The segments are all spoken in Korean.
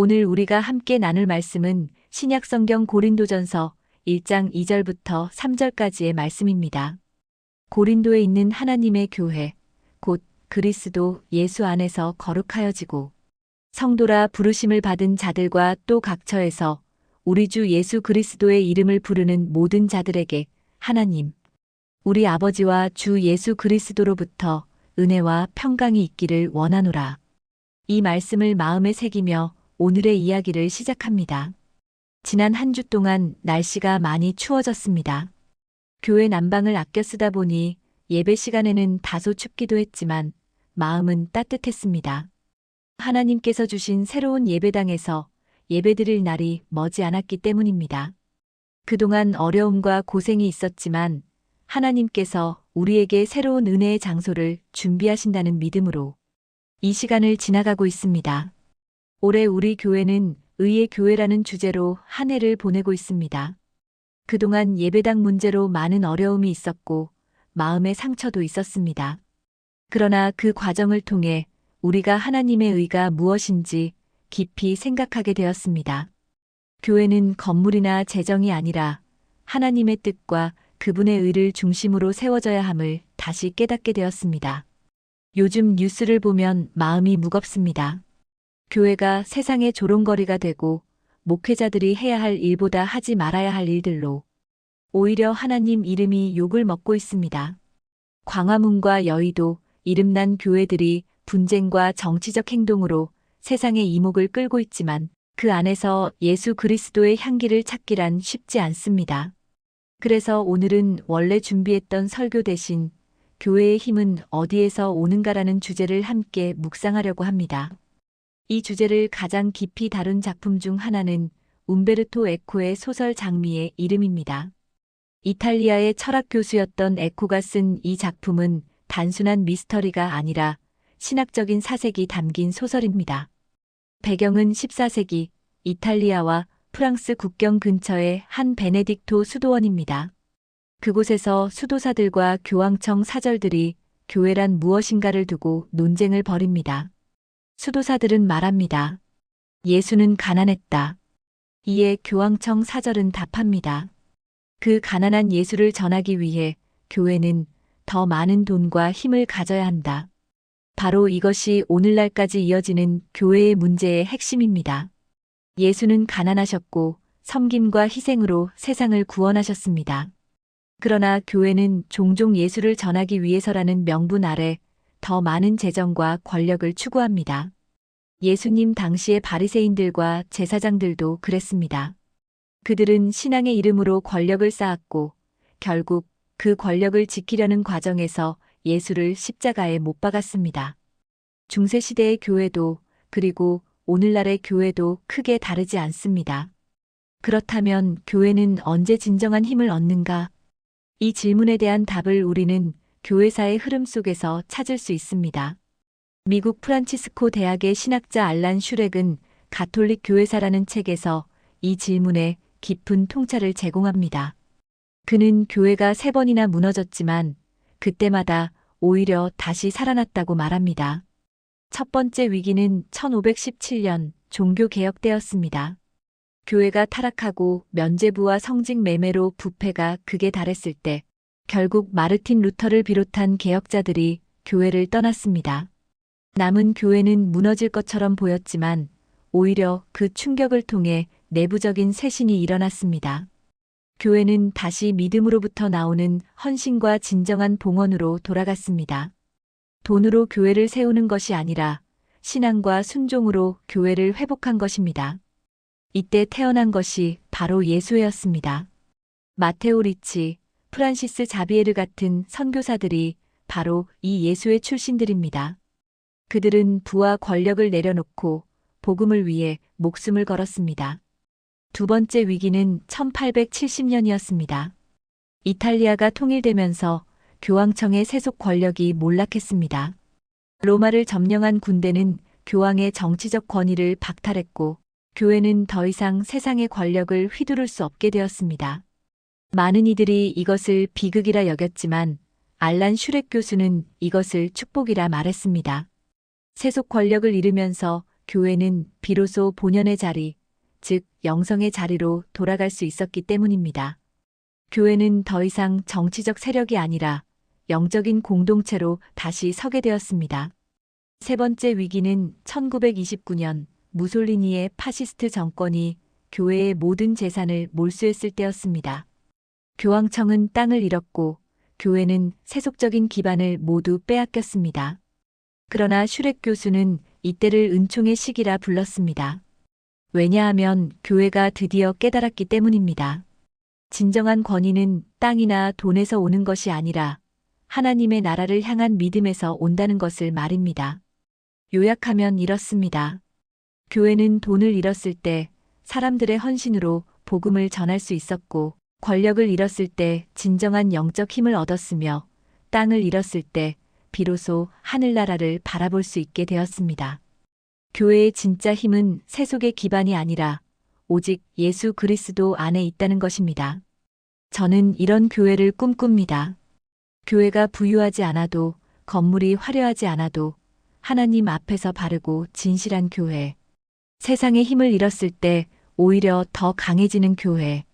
오늘 우리가 함께 나눌 말씀은 신약성경 고린도전서 1장 2절부터 3절까지의 말씀입니다. 고린도에 있는 하나님의 교회, 곧 그리스도 예수 안에서 거룩하여지고 성도라 부르심을 받은 자들과 또 각처에서 우리 주 예수 그리스도의 이름을 부르는 모든 자들에게 하나님, 우리 아버지와 주 예수 그리스도로부터 은혜와 평강이 있기를 원하노라. 이 말씀을 마음에 새기며 오늘의 이야기를 시작합니다. 지난 한 주 동안 날씨가 많이 추워졌습니다. 교회 난방을 아껴 쓰다 보니 예배 시간에는 다소 춥기도 했지만 마음은 따뜻했습니다. 하나님께서 주신 새로운 예배당에서 예배드릴 날이 머지 않았기 때문입니다. 그동안 어려움과 고생이 있었지만 하나님께서 우리에게 새로운 은혜의 장소를 준비하신다는 믿음으로 이 시간을 지나가고 있습니다. 올해 우리 교회는 의의 교회라는 주제로 한 해를 보내고 있습니다. 그동안 예배당 문제로 많은 어려움이 있었고 마음의 상처도 있었습니다. 그러나 그 과정을 통해 우리가 하나님의 의가 무엇인지 깊이 생각하게 되었습니다. 교회는 건물이나 재정이 아니라 하나님의 뜻과 그분의 의를 중심으로 세워져야 함을 다시 깨닫게 되었습니다. 요즘 뉴스를 보면 마음이 무겁습니다. 교회가 세상의 조롱거리가 되고 목회자들이 해야 할 일보다 하지 말아야 할 일들로 오히려 하나님 이름이 욕을 먹고 있습니다. 광화문과 여의도, 이름난 교회들이 분쟁과 정치적 행동으로 세상의 이목을 끌고 있지만 그 안에서 예수 그리스도의 향기를 찾기란 쉽지 않습니다. 그래서 오늘은 원래 준비했던 설교 대신 교회의 힘은 어디에서 오는가라는 주제를 함께 묵상하려고 합니다. 이 주제를 가장 깊이 다룬 작품 중 하나는 움베르토 에코의 소설 장미의 이름입니다. 이탈리아의 철학 교수였던 에코가 쓴 이 작품은 단순한 미스터리가 아니라 신학적인 사색이 담긴 소설입니다. 배경은 14세기 이탈리아와 프랑스 국경 근처의 한 베네딕토 수도원입니다. 그곳에서 수도사들과 교황청 사절들이 교회란 무엇인가를 두고 논쟁을 벌입니다. 수도사들은 말합니다. 예수는 가난했다. 이에 교황청 사절은 답합니다. 그 가난한 예수를 전하기 위해 교회는 더 많은 돈과 힘을 가져야 한다. 바로 이것이 오늘날까지 이어지는 교회의 문제의 핵심입니다. 예수는 가난하셨고 섬김과 희생으로 세상을 구원하셨습니다. 그러나 교회는 종종 예수를 전하기 위해서라는 명분 아래 더 많은 재정과 권력을 추구합니다. 예수님 당시의 바리새인들과 제사장들도 그랬습니다. 그들은 신앙의 이름으로 권력을 쌓았고 결국 그 권력을 지키려는 과정에서 예수를 십자가에 못 박았습니다. 중세시대의 교회도 그리고 오늘날의 교회도 크게 다르지 않습니다. 그렇다면 교회는 언제 진정한 힘을 얻는가? 이 질문에 대한 답을 우리는 교회사의 흐름 속에서 찾을 수 있습니다. 미국 프란치스코 대학의 신학자 알란 슈렉은 가톨릭 교회사라는 책에서 이 질문에 깊은 통찰을 제공합니다. 그는 교회가 세 번이나 무너졌지만 그때마다 오히려 다시 살아났다고 말합니다. 첫 번째 위기는 1517년 종교개혁 때였습니다. 교회가 타락하고 면제부와 성직 매매로 부패가 극에 달했을 때 결국 마르틴 루터를 비롯한 개혁자들이 교회를 떠났습니다. 남은 교회는 무너질 것처럼 보였지만 오히려 그 충격을 통해 내부적인 쇄신이 일어났습니다. 교회는 다시 믿음으로부터 나오는 헌신과 진정한 봉헌으로 돌아갔습니다. 돈으로 교회를 세우는 것이 아니라 신앙과 순종으로 교회를 회복한 것입니다. 이때 태어난 것이 바로 예수회였습니다. 마테오 리치, 프란시스 자비에르 같은 선교사들이 바로 이 예수의 출신들입니다. 그들은 부와 권력을 내려놓고 복음을 위해 목숨을 걸었습니다. 두 번째 위기는 1870년이었습니다. 이탈리아가 통일되면서 교황청의 세속 권력이 몰락했습니다. 로마를 점령한 군대는 교황의 정치적 권위를 박탈했고 교회는 더 이상 세상의 권력을 휘두를 수 없게 되었습니다. 많은 이들이 이것을 비극이라 여겼지만 알란 슈렉 교수는 이것을 축복이라 말했습니다. 세속 권력을 잃으면서 교회는 비로소 본연의 자리, 즉 영성의 자리로 돌아갈 수 있었기 때문입니다. 교회는 더 이상 정치적 세력이 아니라 영적인 공동체로 다시 서게 되었습니다. 세 번째 위기는 1929년 무솔리니의 파시스트 정권이 교회의 모든 재산을 몰수했을 때였습니다. 교황청은 땅을 잃었고 교회는 세속적인 기반을 모두 빼앗겼습니다. 그러나 슈렉 교수는 이때를 은총의 시기라 불렀습니다. 왜냐하면 교회가 드디어 깨달았기 때문입니다. 진정한 권위는 땅이나 돈에서 오는 것이 아니라 하나님의 나라를 향한 믿음에서 온다는 것을 말입니다. 요약하면 이렇습니다. 교회는 돈을 잃었을 때 사람들의 헌신으로 복음을 전할 수 있었고 권력을 잃었을 때 진정한 영적 힘을 얻었으며 땅을 잃었을 때 비로소 하늘나라를 바라볼 수 있게 되었습니다. 교회의 진짜 힘은 세속의 기반이 아니라 오직 예수 그리스도 안에 있다는 것입니다. 저는 이런 교회를 꿈꿉니다. 교회가 부유하지 않아도 건물이 화려하지 않아도 하나님 앞에서 바르고 진실한 교회. 세상의 힘을 잃었을 때 오히려 더 강해지는 교회.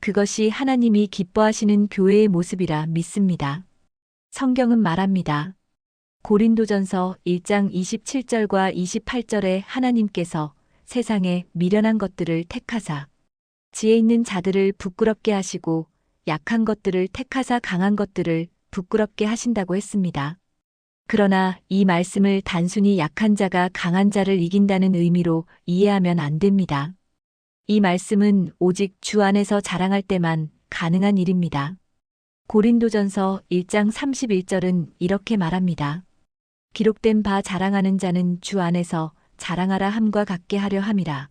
그것이 하나님이 기뻐하시는 교회의 모습이라 믿습니다. 성경은 말합니다. 고린도전서 1장 27절과 28절에 하나님께서 세상에 미련한 것들을 택하사 지혜 있는 자들을 부끄럽게 하시고 약한 것들을 택하사 강한 것들을 부끄럽게 하신다고 했습니다. 그러나 이 말씀을 단순히 약한 자가 강한 자를 이긴다는 의미로 이해하면 안 됩니다. 이 말씀은 오직 주 안에서 자랑할 때만 가능한 일입니다. 고린도전서 1장 31절은 이렇게 말합니다. 기록된 바 자랑하는 자는 주 안에서 자랑하라 함과 같게 하려 함이라.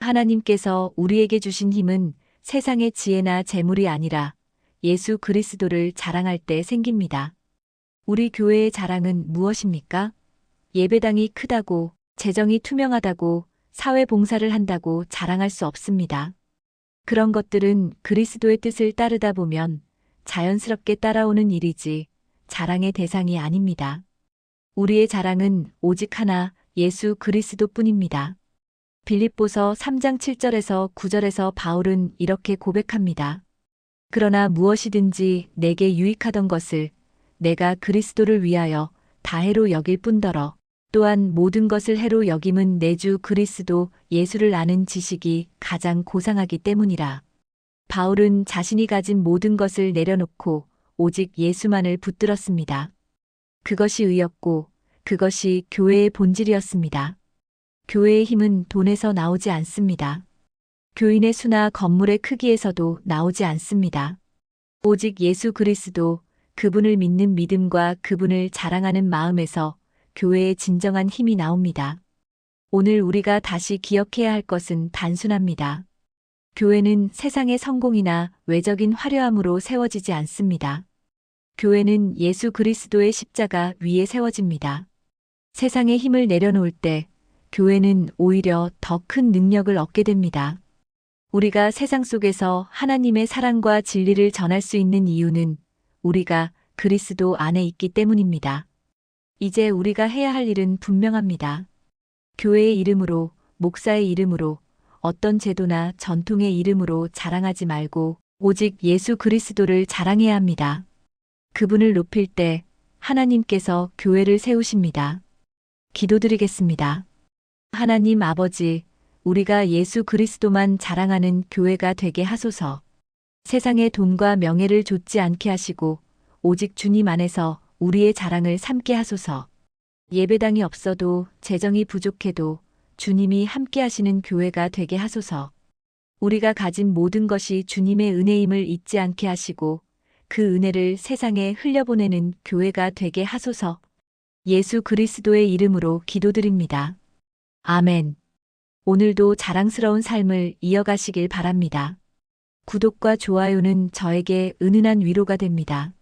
하나님께서 우리에게 주신 힘은 세상의 지혜나 재물이 아니라 예수 그리스도를 자랑할 때 생깁니다. 우리 교회의 자랑은 무엇입니까? 예배당이 크다고, 재정이 투명하다고, 사회 봉사를 한다고 자랑할 수 없습니다. 그런 것들은 그리스도의 뜻을 따르다 보면 자연스럽게 따라오는 일이지 자랑의 대상이 아닙니다. 우리의 자랑은 오직 하나 예수 그리스도 뿐입니다. 빌립보서 3장 7절에서 9절에서 바울은 이렇게 고백합니다. 그러나 무엇이든지 내게 유익하던 것을 내가 그리스도를 위하여 다해로 여길 뿐더러 또한 모든 것을 해로 여김은 내주 그리스도 예수를 아는 지식이 가장 고상하기 때문이라. 바울은 자신이 가진 모든 것을 내려놓고 오직 예수만을 붙들었습니다. 그것이 의였고 그것이 교회의 본질이었습니다. 교회의 힘은 돈에서 나오지 않습니다. 교인의 수나 건물의 크기에서도 나오지 않습니다. 오직 예수 그리스도 그분을 믿는 믿음과 그분을 자랑하는 마음에서 교회의 진정한 힘이 나옵니다. 오늘 우리가 다시 기억해야 할 것은 단순합니다. 교회는 세상의 성공이나 외적인 화려함으로 세워지지 않습니다. 교회는 예수 그리스도의 십자가 위에 세워집니다. 세상의 힘을 내려놓을 때 교회는 오히려 더 큰 능력을 얻게 됩니다. 우리가 세상 속에서 하나님의 사랑과 진리를 전할 수 있는 이유는 우리가 그리스도 안에 있기 때문입니다. 이제 우리가 해야 할 일은 분명합니다. 교회의 이름으로, 목사의 이름으로, 어떤 제도나 전통의 이름으로 자랑하지 말고 오직 예수 그리스도를 자랑해야 합니다. 그분을 높일 때 하나님께서 교회를 세우십니다. 기도드리겠습니다. 하나님 아버지, 우리가 예수 그리스도만 자랑하는 교회가 되게 하소서. 세상의 돈과 명예를 좇지 않게 하시고 오직 주님 안에서 우리의 자랑을 삼게 하소서. 예배당이 없어도 재정이 부족해도 주님이 함께 하시는 교회가 되게 하소서. 우리가 가진 모든 것이 주님의 은혜임을 잊지 않게 하시고 그 은혜를 세상에 흘려보내는 교회가 되게 하소서. 예수 그리스도의 이름으로 기도드립니다. 아멘. 오늘도 자랑스러운 삶을 이어가시길 바랍니다. 구독과 좋아요는 저에게 은은한 위로가 됩니다.